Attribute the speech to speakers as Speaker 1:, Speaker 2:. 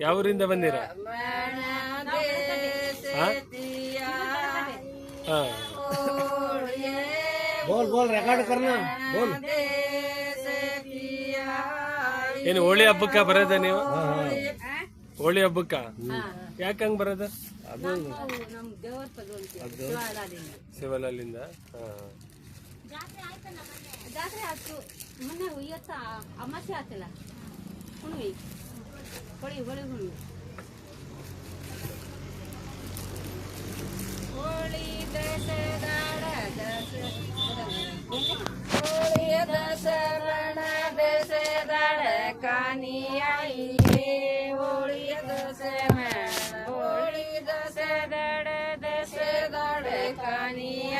Speaker 1: ಯಾವ ಊರಿಂದ ಬಂದಿರ
Speaker 2: ಬೋಲ್ ಬೋಲ್ ರೆಕಾರ್ಡ್ ಬೋಲ್. ಏನು ಹೋಳಿ ಹಬ್ಬಕ್ಕೆ ಬರೋದ ನೀವು?
Speaker 1: ಹೋಳಿ ಹಬ್ಬಕ್ಕ? ಯಾಕೆ ಹಂಗ್ ಬರೋದು? ಶಿವಲಲ್ಲಿಂದ
Speaker 3: ಜಾತ್ರೆ
Speaker 4: ಆಯ್ತು ಮೊನ್ನೆ ಅಮಾಸೆ ಆತಲ್ಲ ಹುಣ್ಣಿ ಹೊಳಿ ಹೊಳಿ ಹುಣ್ಣಿ
Speaker 2: ಹೋಳಿ ದಸರಾ ಹೋಳಿ ದಸರಣ ಕಾನಿಯಾಯಿ दसे में बोली दसे दड़े दसे दड़े कानी